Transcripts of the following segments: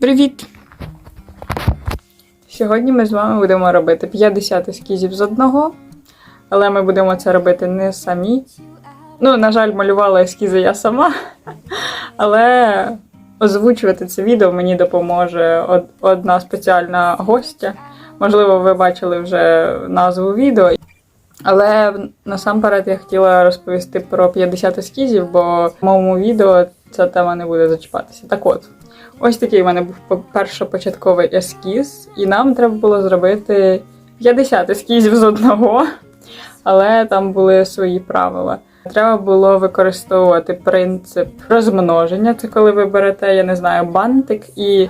Привіт! Сьогодні ми з вами будемо робити 50 ескізів з одного, але ми будемо це робити не самі. Ну, на жаль, малювала ескізи я сама, але озвучувати це відео мені допоможе одна спеціальна гостя. Можливо, ви бачили вже назву відео. Але насамперед я хотіла розповісти про 50 ескізів, бо в моєму відео ця тема не буде зачіпатися. Так от, ось такий в мене був по- першопочатковий ескіз, і нам треба було зробити 50 ескізів з одного, але там були свої правила. Треба було використовувати принцип розмноження. Це коли ви берете, я не знаю, бантик і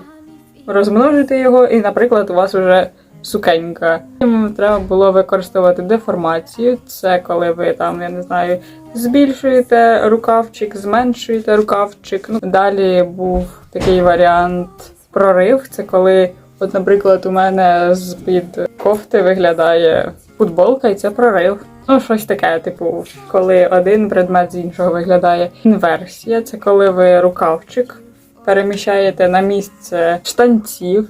розмножите його, і, наприклад, у вас вже сукенька. Потім Треба було використовувати деформацію. Це коли ви там, я не знаю, збільшуєте рукавчик, зменшуєте рукавчик. Ну, далі був такий варіант прорив. Це коли, от, наприклад, у мене з-під кофти виглядає футболка, і це прорив. Ну, щось таке, типу, коли один предмет з іншого виглядає. Інверсія це коли ви рукавчик переміщаєте на місце штанців.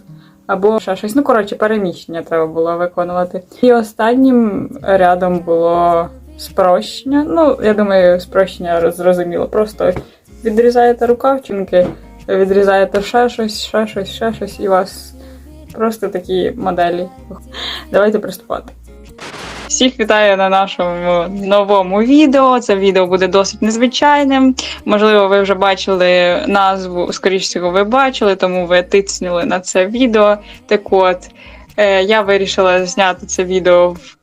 Або ще щось. Ну, коротше, переміщення треба було виконувати. І останнім рядом було спрощення. Ну, я думаю, спрощення зрозуміло. Просто відрізаєте рукавчинки, відрізаєте ще щось, ще щось, ще щось, і у вас просто такі моделі. Давайте приступати. Всіх вітаю на нашому новому відео. Це відео буде досить незвичайним. Можливо, ви вже бачили назву, скоріш всього, ви бачили, тому ви тицнули на це відео. Так от, е, я вирішила зняти це відео в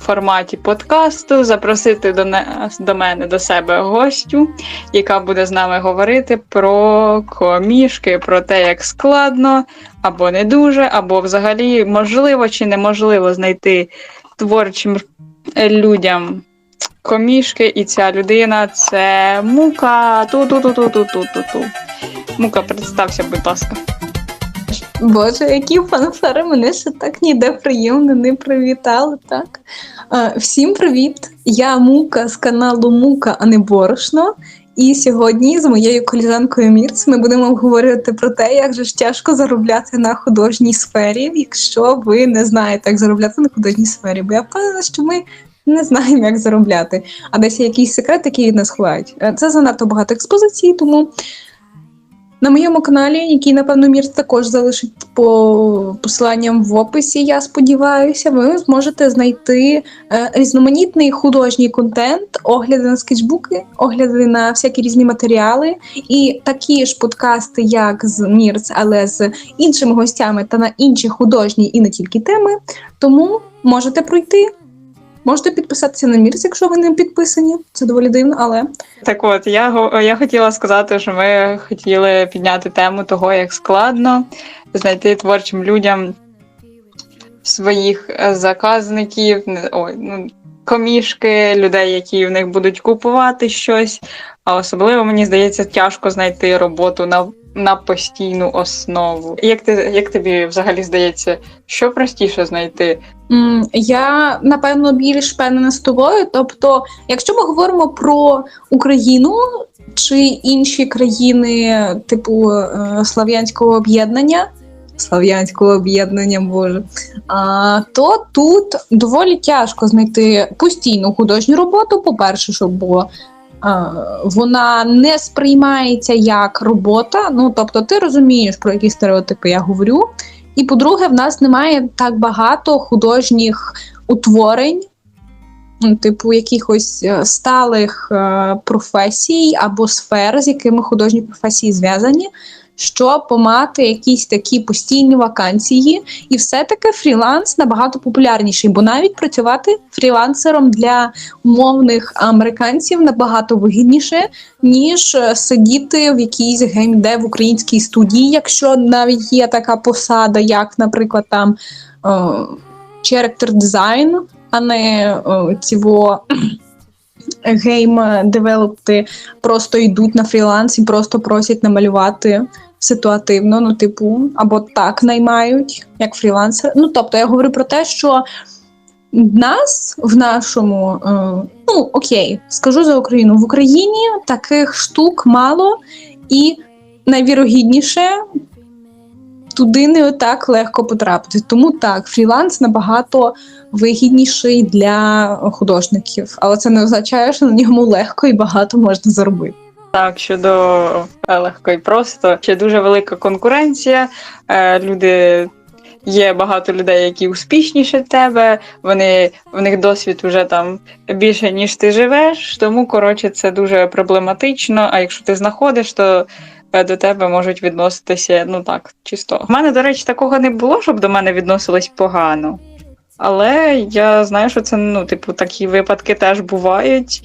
форматі подкасту, запросити до, нас, до мене до себе гостю, яка буде з нами говорити про комішки, про те, як складно або не дуже, або взагалі можливо чи неможливо знайти творчим людям комішки, і ця людина це мука. Ту-ту-ту-ту-ту-ту-ту. Мука, представся, будь ласка. Боже, які фанфари мене ще так ніде приємно не привітали, так? Всім привіт! Я Мука з каналу Мука, а не Борошно. І сьогодні з моєю коліжанкою Мірц ми будемо обговорювати про те, як же ж тяжко заробляти на художній сфері, якщо ви не знаєте, як заробляти на художній сфері. Бо я впевнена, що ми не знаємо, як заробляти. А десь є якийсь секрет, який від нас ховають. Це занадто багато експозицій, тому на моєму каналі, який, напевно, Мір також залишить по посиланням в описі, я сподіваюся, ви зможете знайти е, різноманітний художній контент, огляди на скетчбуки, огляди на всякі різні матеріали, і такі ж подкасти, як з Мірц, але з іншими гостями та на інші художні і не тільки теми. Тому можете пройти. Можете підписатися на Мірц, якщо ви не підписані. Це доволі дивно, але Так от, я, я хотіла сказати, що ми хотіли підняти тему того, як складно знайти творчим людям своїх е, заказників, ой, ну, комішки, людей, які в них будуть купувати щось. А особливо, мені здається, тяжко знайти роботу на, на постійну основу. Як, ти, як тобі взагалі здається, що простіше знайти? Я напевно більш впевнена з тобою. Тобто, якщо ми говоримо про Україну чи інші країни, типу е, Слав'янського об'єднання, Слав'янського об'єднання, боже, а, то тут доволі тяжко знайти постійну художню роботу. По-перше, щоб було. А, Вона не сприймається як робота. Ну тобто, ти розумієш, про які стереотипи я говорю. І по-друге, в нас немає так багато художніх утворень, типу якихось е, сталих е, професій або сфер, з якими художні професії зв'язані, щоб мати якісь такі постійні вакансії. І все-таки фріланс набагато популярніший, бо навіть працювати фрілансером для умовних американців набагато вигідніше, ніж е, сидіти в якійсь геймдев українській студії, якщо навіть є така посада, як, наприклад, там character дизайн, а не е, цього гейм девелопти просто йдуть на фріланс і просто просять намалювати ситуативно, ну, типу, або так наймають, як фрілансер. Ну, тобто, я говорю про те, що нас в нашому, е, ну окей, скажу за Україну, в Україні таких штук мало, і найвірогідніше туди не так легко потрапити. Тому так, фріланс набагато вигідніший для художників, але це не означає, що на ньому легко і багато можна заробити. Так, щодо е, легко і просто, ще дуже велика конкуренція. Е, Люди є багато людей, які успішніше тебе. Вони в них досвід вже там більше, ніж ти живеш. Тому коротше, це дуже проблематично. А якщо ти знаходиш, то е, до тебе можуть відноситися ну так, чисто. У мене, до речі, такого не було, щоб до мене відносились погано. Але я знаю, що це ну, типу, такі випадки теж бувають.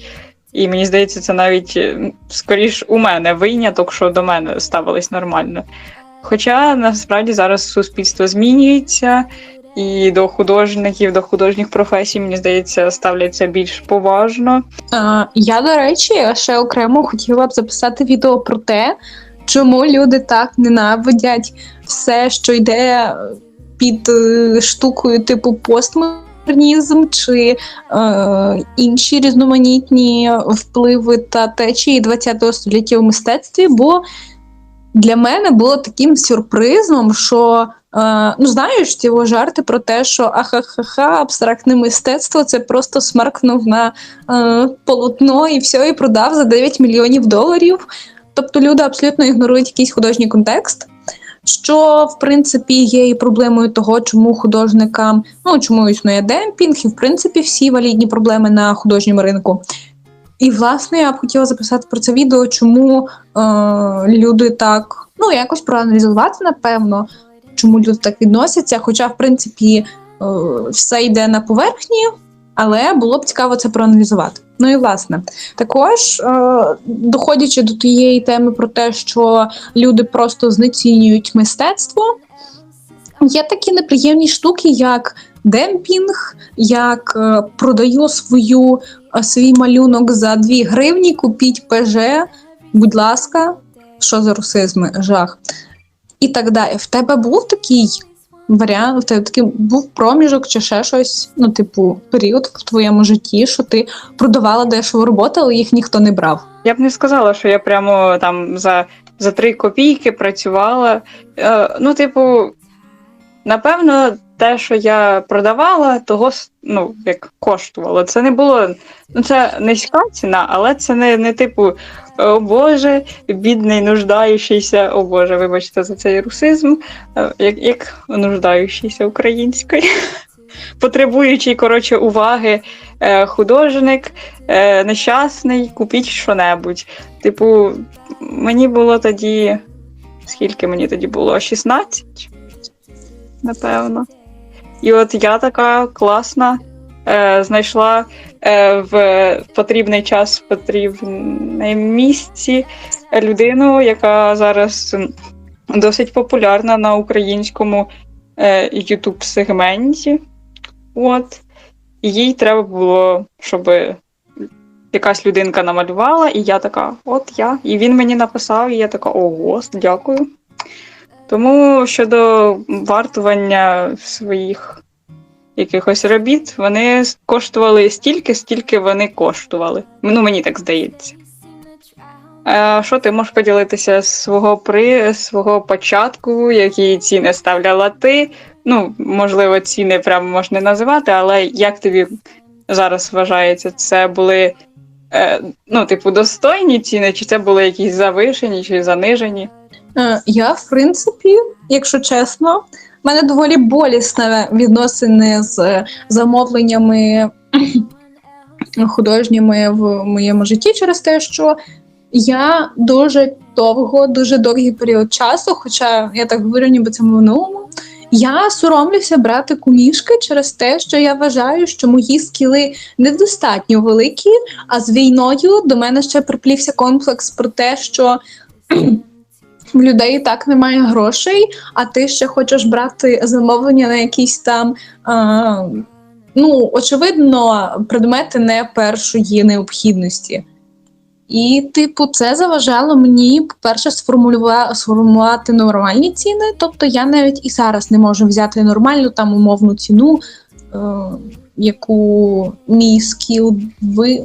І мені здається, це навіть е, скоріш у мене виняток, що до мене ставились нормально. Хоча насправді зараз суспільство змінюється, і до художників, до художніх професій, мені здається, ставляться більш поважно. Я, до речі, ще окремо хотіла б записати відео про те, чому люди так ненавидять все, що йде під е, штукою типу постмодернізм чи е, інші різноманітні впливи та течії ХХ століття в мистецтві. Бо для мене було таким сюрпризом, що е, ну знаєш, ті жарти про те, що ахахаха, абстрактне мистецтво це просто смаркнув на е, полотно і все, і продав за 9 мільйонів доларів. Тобто люди абсолютно ігнорують якийсь художній контекст. Що в принципі є і проблемою того, чому художникам, ну чому існує демпінг, і в принципі всі валідні проблеми на художньому ринку. І власне я б хотіла записати про це відео, чому е, люди так ну якось проаналізувати, напевно, чому люди так відносяться. Хоча, в принципі, е, все йде на поверхні, але було б цікаво це проаналізувати. Ну і власне, також е, доходячи до тієї теми про те, що люди просто знецінюють мистецтво, є такі неприємні штуки, як демпінг, як е, продаю свою, е, свій малюнок за 2 гривні, купіть ПЖ, будь ласка, що за русизми, жах. І так далі. В тебе був такий варіант, такий був проміжок чи ще щось, ну, типу, період в твоєму житті, що ти продавала дешеву роботу, але їх ніхто не брав. Я б не сказала, що я прямо там за, за 3 копійки працювала. Е, ну, типу, напевно, те, що я продавала, того ну, як коштувало. Це не було. Ну, це низька ціна, але це не, не типу, о Боже, бідний нуждаючийся, о Боже, вибачте за цей русизм, е, як, як нуждаючийся українською. Потребуючий, коротше, уваги е, художник, е, нещасний, купіть що-небудь. Типу, мені було тоді. Скільки мені тоді було? 16? Напевно. І от я така класна, знайшла в потрібний час, в потрібне місці людину, яка зараз досить популярна на українському е, youtube сегменті. От. Їй треба було, щоб якась людинка намалювала, і я така, от я. І він мені написав, і я така, ого, дякую. Тому щодо вартування своїх якихось робіт, вони коштували стільки, стільки вони коштували. Ну, мені так здається. А що ти можеш поділитися з свого при свого початку, які ціни ставляла ти? Ну, можливо, ціни прямо можна називати, але як тобі зараз вважається, це були е, ну, типу, достойні ціни, чи це були якісь завишені чи занижені? Е, Я, в принципі, якщо чесно, в мене доволі болісне відносини з замовленнями художніми в моєму житті через те, що я дуже довго, дуже довгий період часу, хоча я так говорю, ніби це минулому. Я соромлюся брати кумішки через те, що я вважаю, що мої скіли недостатньо великі, а з війною до мене ще приплівся комплекс про те, що в людей і так немає грошей, а ти ще хочеш брати замовлення на якісь там. А, ну, очевидно, предмети не першої необхідності. І, типу, це заважало мені, по-перше, сформувати нормальні ціни. Тобто я навіть і зараз не можу взяти нормальну там умовну ціну, е, яку мій скіл ви.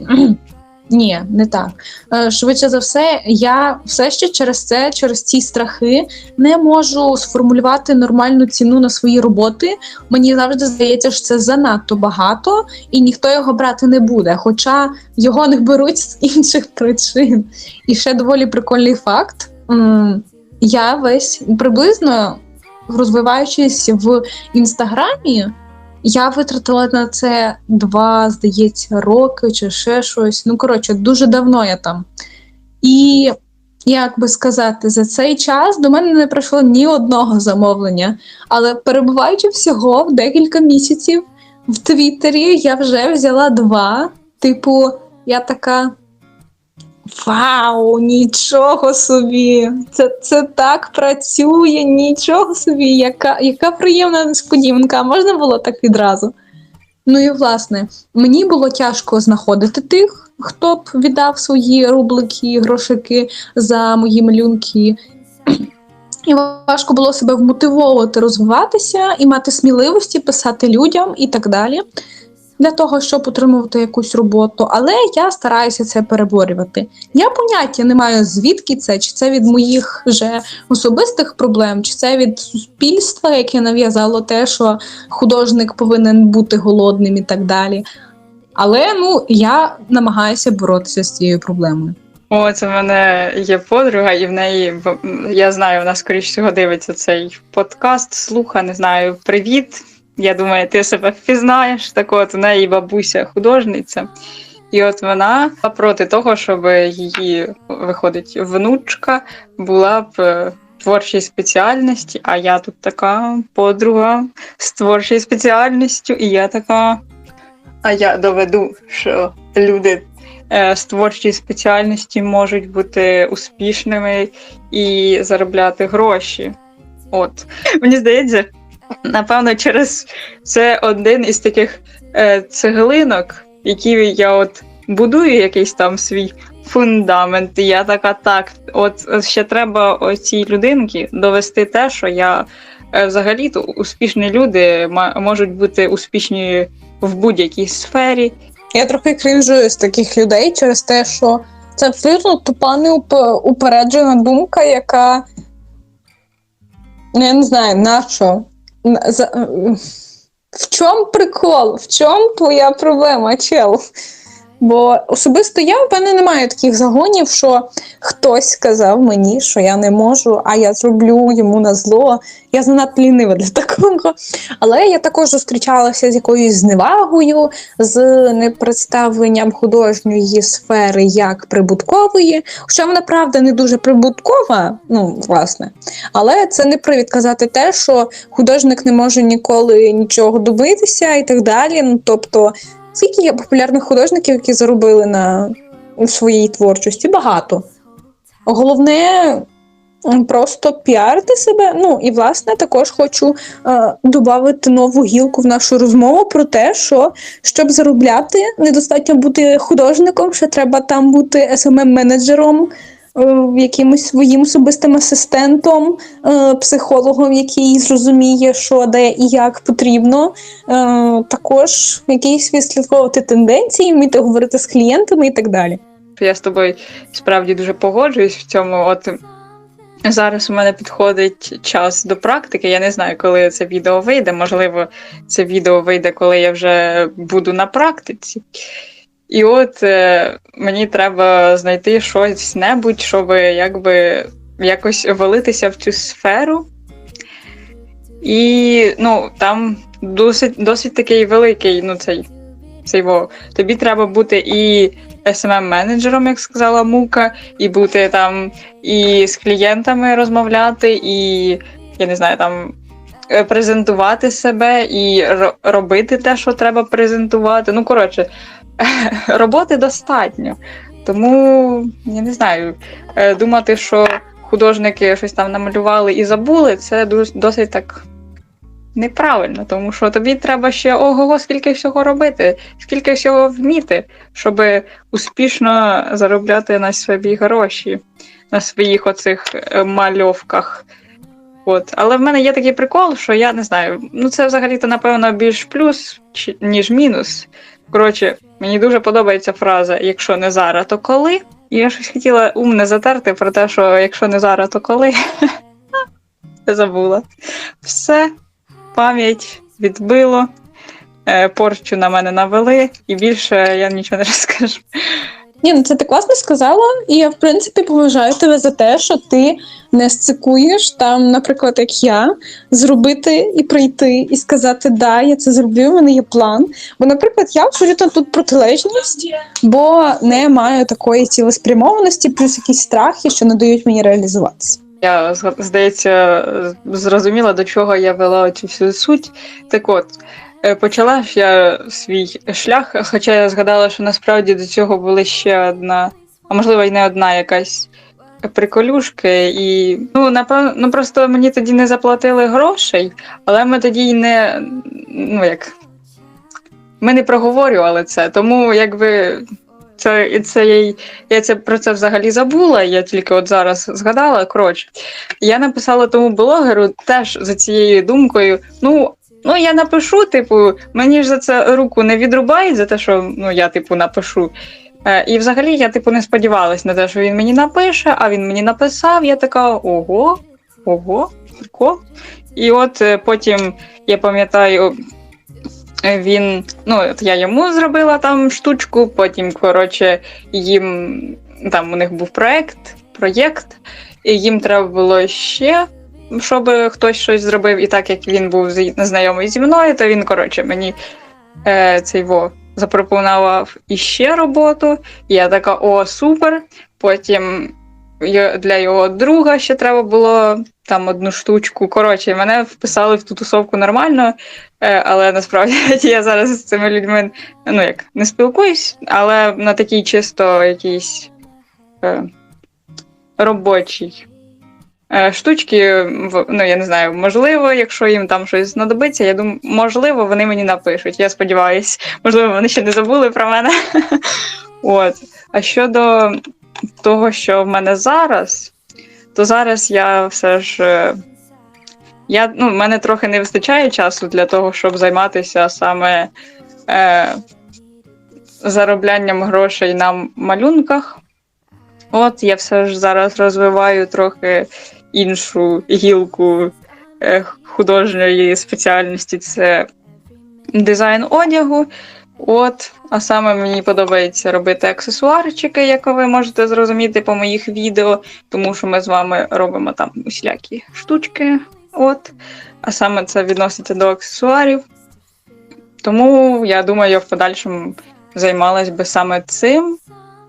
Ні, не так. Е, Швидше за все, я все ще через це, через ці страхи, не можу сформулювати нормальну ціну на свої роботи. Мені завжди здається, що це занадто багато, і ніхто його брати не буде. Хоча його не беруть з інших причин. І ще доволі прикольний факт. Я весь приблизно розвиваючись в інстаграмі, я витратила на це два, здається, роки чи ще щось. Ну, коротше, дуже давно я там. І як би сказати, за цей час до мене не прийшло ні одного замовлення. Але перебуваючи всього в декілька місяців в Твіттері, я вже взяла два. Типу, я така. Вау, нічого собі! Це, це так працює, нічого собі, яка, яка приємна несподіванка. Можна було так відразу? Ну і власне, мені було тяжко знаходити тих, хто б віддав свої рублики, грошики за мої малюнки. І важко було себе вмотивовувати, розвиватися і мати сміливості писати людям і так далі для того, щоб отримувати якусь роботу. Але я стараюся це переборювати. Я поняття не маю, звідки це, чи це від моїх вже особистих проблем, чи це від суспільства, яке нав'язало те, що художник повинен бути голодним і так далі. Але ну я намагаюся боротися з цією проблемою. О, це в мене є подруга, і в неї я знаю, вона скоріш всього дивиться цей подкаст, слуха, не знаю, привіт. Я думаю, ти себе впізнаєш. Так от у неї бабуся художниця. І от вона проти того, щоб її виходить внучка була б е, творчій спеціальності, а я тут така подруга з творчою спеціальністю, і я така. А я доведу, що люди е, з творчої спеціальності можуть бути успішними і заробляти гроші. От мені здається, напевно, через це один із таких е, цеглинок, які я от будую якийсь там свій фундамент. І я така, так, от ще треба оцій людинки довести те, що я е, взагалі-то успішні люди можуть бути успішні в будь-якій сфері, Я трохи кринжую з таких людей через те, що це абсолютно тупа неупереджена думка, яка. Ну, я не знаю, на що? В чому прикол? В чому твоя проблема, чел? Бо особисто я, в мене немає таких загонів, що хтось сказав мені, що я не можу, а я зроблю йому на зло. Я занадто лінива для такого. Але я також зустрічалася з якоюсь зневагою, з непредставленням художньої сфери як прибуткової. Хоча вона правда не дуже прибуткова, ну власне, але це не привід казати те, що художник не може ніколи нічого добитися і так далі. Ну тобто, скільки є популярних художників, які заробили на своїй творчості? Багато. Головне. Просто піарити себе. Ну і власне також хочу е, додати нову гілку в нашу розмову про те, що щоб заробляти, недостатньо бути художником, ще треба там бути smm менеджером якимось своїм особистим асистентом, е, психологом, який зрозуміє, що де і як потрібно. Е, також якісь відслідковувати тенденції, вміти говорити з клієнтами і так далі. Я з тобою справді дуже погоджуюсь в цьому. От зараз у мене підходить час до практики. Я не знаю, коли це відео вийде. Можливо, це відео вийде, коли я вже буду на практиці. І от е, мені треба знайти щось небудь, щоб якби якось валитися в цю сферу. І ну, там досить, досить такий великий, ну, цей, цей во. Тобі треба бути і SMM-менеджером, як сказала Мука, і бути там і з клієнтами розмовляти, і я не знаю, там е, презентувати себе і робити те, що треба презентувати. Ну, коротше, роботи достатньо. Тому я не знаю, е, думати, що художники щось там намалювали і забули, це досить так неправильно, тому що тобі треба ще ого, скільки всього робити, скільки всього вміти, щоб успішно заробляти на собі гроші, на своїх оцих е, мальовках. От. Але в мене є такий прикол, що я не знаю, ну це взагалі-то, напевно, більш плюс, ніж мінус. Коротше, Мені дуже подобається фраза Якщо не зараз, то коли. І я щось хотіла умне затерти про те, що якщо не зараз, то коли. Забула. Все, пам'ять відбило, е, порчу на мене навели, і більше я нічого не розкажу. Ні, ну це ти класно сказала, і я в принципі поважаю тебе за те, що ти не сцикуєш там, наприклад, як я, зробити і прийти, і сказати да, я це зроблю, в мене є план. Бо, наприклад, я абсолютно тут протилежність, бо не маю такої цілеспрямованості, плюс якісь страхи, що не дають мені реалізуватися. Я здається, зрозуміла, до чого я вела цю всю суть. Так от, почала ж я свій шлях, хоча я згадала, що насправді до цього була ще одна, а можливо, й не одна якась приколюшки. І ну, напевно, ну просто мені тоді не заплатили грошей, але ми тоді й не ну як. Ми не проговорювали це, тому якби це, це я, я це про це взагалі забула. Я тільки от зараз згадала. Коротше, я написала тому блогеру теж за цією думкою. Ну, ну я напишу, типу, мені ж за це руку не відрубають за те, що ну я типу напишу. Е, і взагалі я типу не сподівалась на те, що він мені напише, а він мені написав. Я така ого, ого, прикол. І от е, потім я пам'ятаю, він, ну, от я йому зробила там штучку, потім, коротше, їм там у них був проект, проєкт, і їм треба було ще, щоб хтось щось зробив. І так як він був знайомий зі мною, то він, коротше, мені е, цей во запропонував іще роботу. І я така, о, супер. Потім для його друга ще треба було там одну штучку. Коротше, мене вписали в ту тусовку нормально, е, але насправді я зараз з цими людьми ну як не спілкуюсь, але на такій чисто якійсь е, робочій. Е, Штучки, ну я не знаю, можливо, якщо їм там щось знадобиться, я думаю, можливо, вони мені напишуть. Я сподіваюся, можливо, вони ще не забули про мене. От. А щодо того, що в мене зараз, то зараз я все ж. е, Я, ну, в мене трохи не вистачає часу для того, щоб займатися саме е, зароблянням грошей на малюнках. От я все ж зараз розвиваю трохи іншу гілку е, художньої спеціальності це дизайн одягу. От, а саме мені подобається робити аксесуарчики, як ви можете зрозуміти по моїх відео, тому що ми з вами робимо там усілякі штучки. От, а саме це відноситься до аксесуарів. Тому я думаю, я в подальшому займалась би саме цим.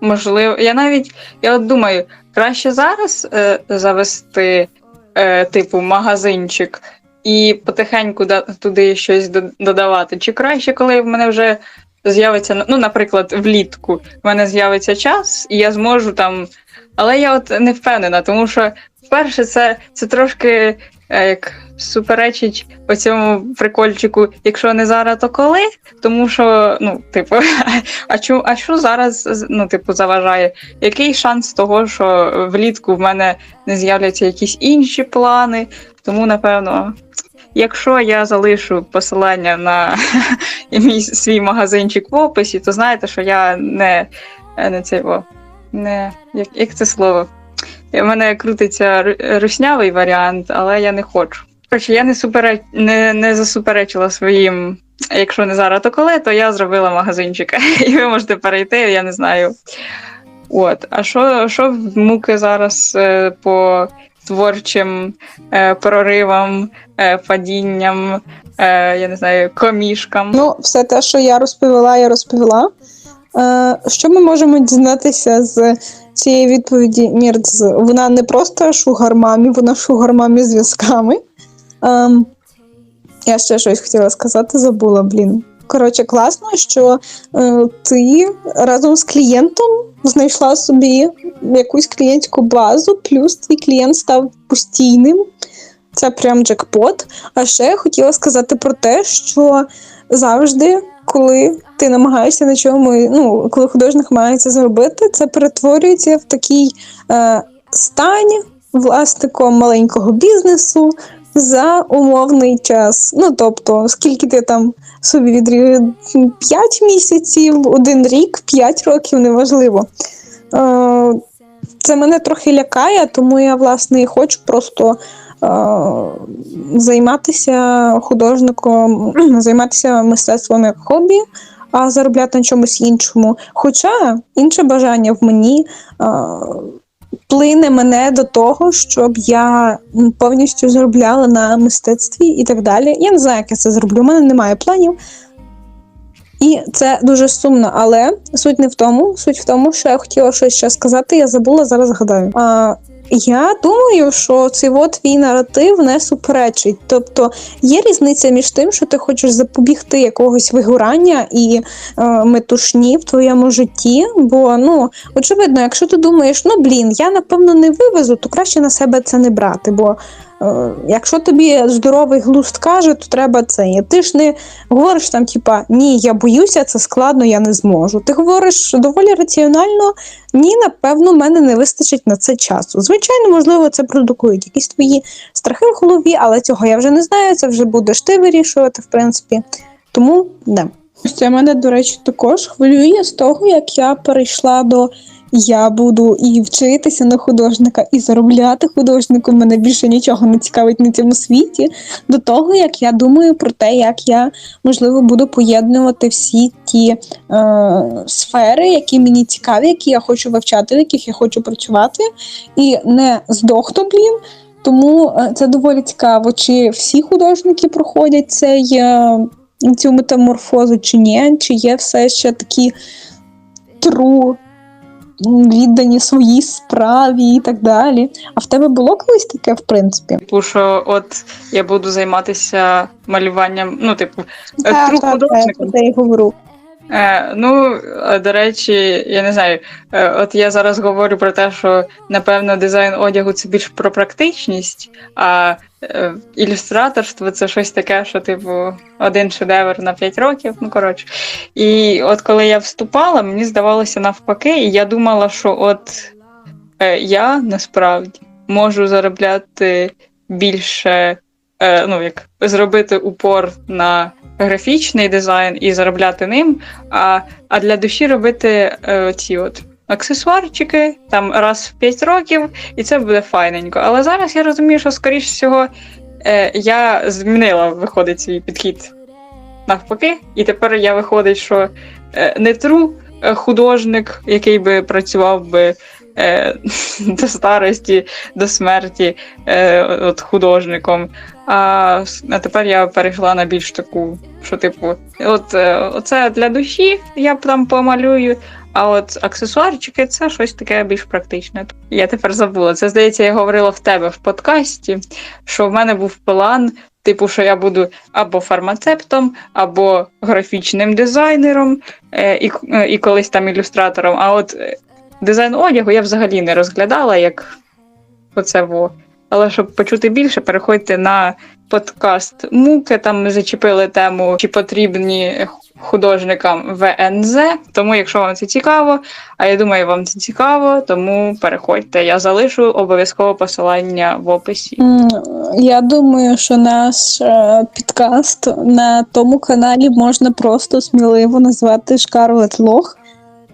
Можливо, я навіть я от думаю, краще зараз е, завести е, типу магазинчик і потихеньку да, туди щось додавати. Чи краще, коли в мене вже з'явиться, ну, наприклад, влітку, в мене з'явиться час, і я зможу там. Але я от не впевнена, тому що, перше, це, це трошки е, як суперечить оцьому прикольчику, якщо не зараз, то коли? Тому що, ну, типу, а чу, а що зараз ну, типу, заважає? Який шанс того, що влітку в мене не з'являться якісь інші плани? Тому, напевно, якщо я залишу посилання на мій свій магазинчик в описі, то знаєте, що я не, не цей, о, не як, як це слово? У мене крутиться ру- руснявий варіант, але я не хочу. Коротше, я не, супереч... не, не засуперечила своїм. Якщо не зараз, то коли, то я зробила магазинчик. І ви можете перейти, я не знаю. От. А що, що в муки зараз е, по творчим е, проривам, е, падінням, е, я не знаю, комішкам? Ну, все те, що я розповіла, я розповіла. Е, що ми можемо дізнатися з цієї відповіді? Мірц, вона не просто шугармамі, вона шугармамі зв'язками. Ем, я ще щось хотіла сказати, забула, блін. Коротше, класно, що е, ти разом з клієнтом знайшла собі якусь клієнтську базу, плюс твій клієнт став постійним. Це прям джекпот. А ще я хотіла сказати про те, що завжди, коли ти намагаєшся на чому, ну, коли художник намагається зробити, це перетворюється в такий е, стань власником маленького бізнесу за умовний час. Ну тобто, скільки ти там собі відрів 5 місяців, один рік, 5 років, неважливо. Е, Це мене трохи лякає, тому я власне і хочу просто е, займатися художником, займатися мистецтвом як хобі, а заробляти на чомусь іншому. Хоча інше бажання в мені е, плине мене до того, щоб я повністю заробляла на мистецтві і так далі. Я не знаю, як я це зроблю. У мене немає планів. І це дуже сумно, але суть не в тому. Суть в тому, що я хотіла щось ще сказати, я забула, зараз згадаю. А, я думаю, що цей от твій наратив не суперечить. Тобто є різниця між тим, що ти хочеш запобігти якогось вигорання і е, метушні в твоєму житті. Бо ну очевидно, якщо ти думаєш, ну блін, я напевно не вивезу, то краще на себе це не брати. Бо е, якщо тобі здоровий глузд каже, то треба це. Ти ж не говориш там, типа, ні, я боюся, це складно, я не зможу. Ти говориш доволі раціонально, ні, напевно, в мене не вистачить на це часу. Звичайно, можливо, це продукують якісь твої страхи в голові, але цього я вже не знаю. Це вже будеш ти вирішувати, в принципі. Тому да. Це мене, до речі, також хвилює з того, як я перейшла до я буду і вчитися на художника, і заробляти художником. Мене більше нічого не цікавить на цьому світі. До того, як я думаю про те, як я можливо буду поєднувати всі ті е, сфери, які мені цікаві, які я хочу вивчати, в яких я хочу працювати, і не здохну, блін. Тому е, це доволі цікаво, чи всі художники проходять цей, е, цю метаморфозу, чи ні, чи є все ще такі тру, віддані своїй справі і так далі. А в тебе було колись таке, в принципі? Типу, що от я буду займатися малюванням, ну, типу, Так, Так, тру так, художником. так, це і говорю. Е, ну, е, до речі, я не знаю. е, От я зараз говорю про те, що напевно дизайн одягу це більш про практичність, а е, ілюстраторство це щось таке, що, типу, один шедевр на 5 років. Ну, коротше. І от коли я вступала, мені здавалося навпаки, і я думала, що от е, я насправді можу заробляти більше, е, ну, як зробити упор на графічний дизайн і заробляти ним, а, а для душі робити е, ці от аксесуарчики там раз в 5 років, і це буде файненько. Але зараз я розумію, що, скоріш всього, е, я змінила, виходить, свій підхід навпаки, і тепер я виходить, що е, не тру е, художник, який би працював би. Е, До старості, до смерті е, от художником. А, а тепер я перейшла на більш таку, що типу, от е, оце для душі я там помалюю, а от аксесуарчики це щось таке більш практичне. Я тепер забула. Це здається, я говорила в тебе в подкасті, що в мене був план. Типу, що я буду або фармацевтом, або графічним дизайнером, е, і, е, і колись там ілюстратором. А от е, дизайн одягу я взагалі не розглядала як оце во. Але щоб почути більше, переходьте на подкаст Муки. Там ми зачепили тему, чи потрібні художникам ВНЗ. Тому, якщо вам це цікаво, а я думаю, вам це цікаво, тому переходьте. Я залишу обов'язково посилання в описі. Я думаю, що наш е, підкаст на тому каналі можна просто сміливо назвати Шкарлет Лох.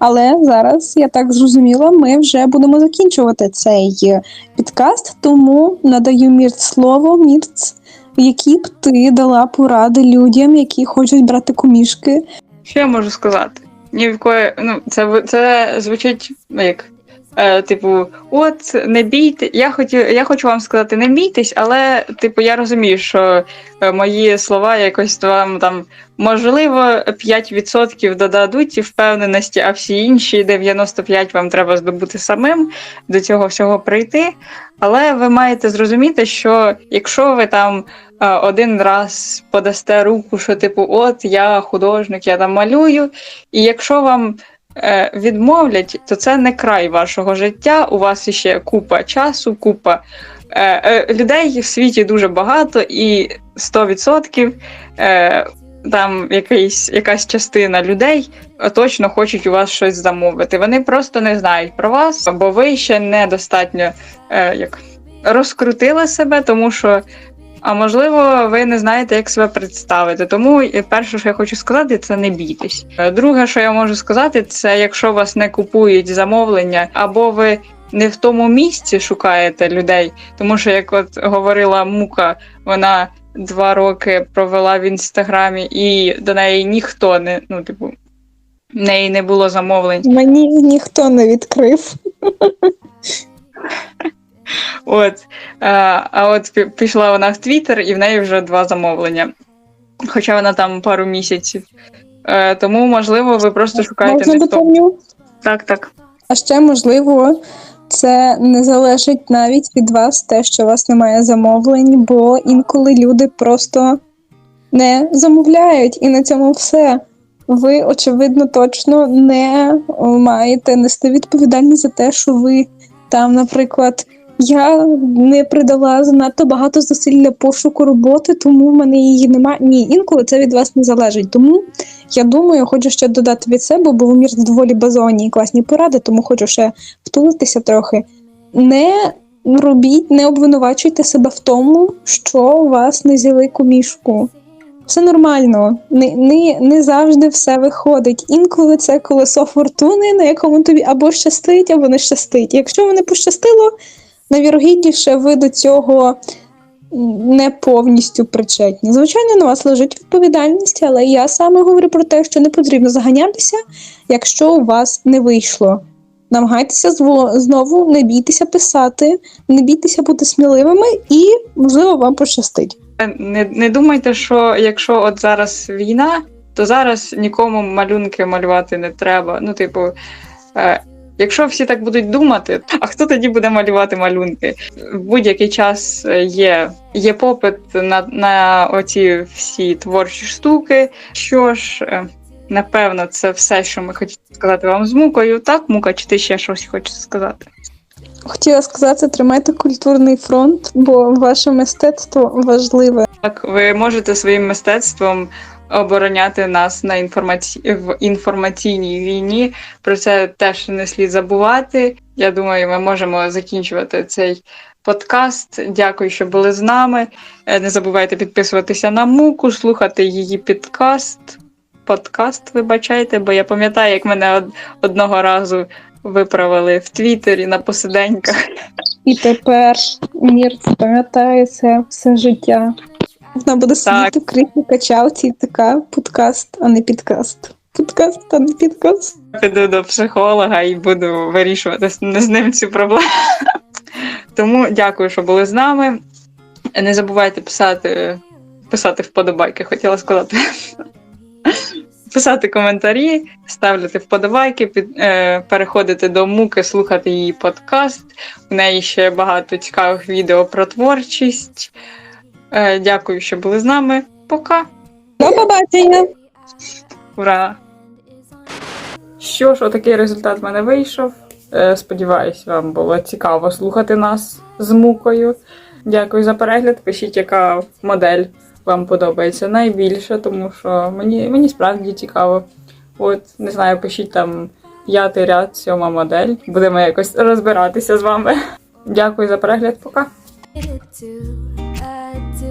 Але зараз я так зрозуміла, ми вже будемо закінчувати цей е, підкаст, тому надаю Мірт слово. Мірц, які б ти дала поради людям, які хочуть брати комішки. Що я можу сказати? Ні в кої, ну, це, це звучить ну, як. Е, типу, от не бійте. Я хотів, я хочу вам сказати, не бійтесь, але типу, я розумію, що е, мої слова якось вам там можливо 5% додадуть впевненості, а всі інші 95% вам треба здобути самим до цього всього прийти. Але ви маєте зрозуміти, що якщо ви там е, один раз подасте руку, що типу, от я художник, я там малюю, і якщо вам відмовлять, то це не край вашого життя. У вас ще купа часу, купа е, е, людей в світі дуже багато, і 100% е, там якийсь, якась частина людей е, точно хочуть у вас щось замовити. Вони просто не знають про вас, бо ви ще недостатньо е, як розкрутила себе, тому що. А можливо, ви не знаєте, як себе представити. Тому е, перше, що я хочу сказати, це не бійтесь. Е, Друге, що я можу сказати, це якщо вас не купують замовлення, або ви не в тому місці шукаєте людей, тому що, як от говорила Мука, вона два роки провела в інстаграмі, і до неї ніхто не ну, типу, в неї не було замовлень. Мені ніхто не відкрив. От. А, а от пішла вона в Твіттер, і в неї вже два замовлення. Хоча вона там пару місяців. Е, тому, можливо, ви просто шукаєте не в Так, так. А ще можливо, це не залежить навіть від вас, те, що у вас немає замовлень, бо інколи люди просто не замовляють, і на цьому все. Ви, очевидно, точно не маєте нести відповідальність за те, що ви там, наприклад, я не придала занадто багато зусиль для пошуку роботи, тому в мене її немає. Ні, інколи це від вас не залежить. Тому я думаю, хочу ще додати від себе, бо вимір доволі базовані і класні поради, тому хочу ще втулитися трохи. Не робіть, не обвинувачуйте себе в тому, що у вас не з'їли кумішку. Все нормально, не, не, не завжди все виходить. Інколи це колесо фортуни, на якому тобі або щастить, або не щастить. Якщо не пощастило, найвірогідніше ви до цього не повністю причетні. Звичайно, на вас лежить відповідальність, але я саме говорю про те, що не потрібно заганятися, якщо у вас не вийшло. Намагайтеся знову не бійтеся писати, не бійтеся бути сміливими, і можливо вам пощастить. Не, не думайте, що якщо от зараз війна, то зараз нікому малюнки малювати не треба. Ну, типу, е, якщо всі так будуть думати, а хто тоді буде малювати малюнки? В будь-який час е, є, є попит на, на оці всі творчі штуки. Що ж, е, напевно, це все, що ми хотіли сказати вам з мукою. Так, мука, чи ти ще щось хочеш сказати? Хотіла сказати, тримайте культурний фронт, бо ваше мистецтво важливе. Так, ви можете своїм мистецтвом обороняти нас на інформаці... в інформаційній війні. Про це теж не слід забувати. Я думаю, ми можемо закінчувати цей подкаст. Дякую, що були з нами. Е, Не забувайте підписуватися на муку, слухати її підкаст. Подкаст, вибачайте, бо я пам'ятаю, як мене одного разу виправили в Твіттері на посиденьках. І тепер мір пам'ятає це все життя. Вона буде сидіти в кріслі качалці і така подкаст, а не підкаст. Подкаст, а не підкаст. піду до психолога і буду вирішувати з ним цю проблему. Тому дякую, що були з нами. Не забувайте писати, писати вподобайки, хотіла сказати. Писати коментарі, ставляти вподобайки, під, е, переходити до муки, слухати її подкаст. У неї ще багато цікавих відео про творчість. Е, дякую, що були з нами. Пока! До побачення! Ура! Що ж, отакий результат в мене вийшов. Е, Сподіваюсь, вам було цікаво слухати нас з мукою. Дякую за перегляд. Пишіть, яка модель вам подобається найбільше, тому що мені, мені справді цікаво. От, не знаю, пишіть там п'ятий ряд, сьома модель. Будемо якось розбиратися з вами. Дякую за перегляд, пока. I do.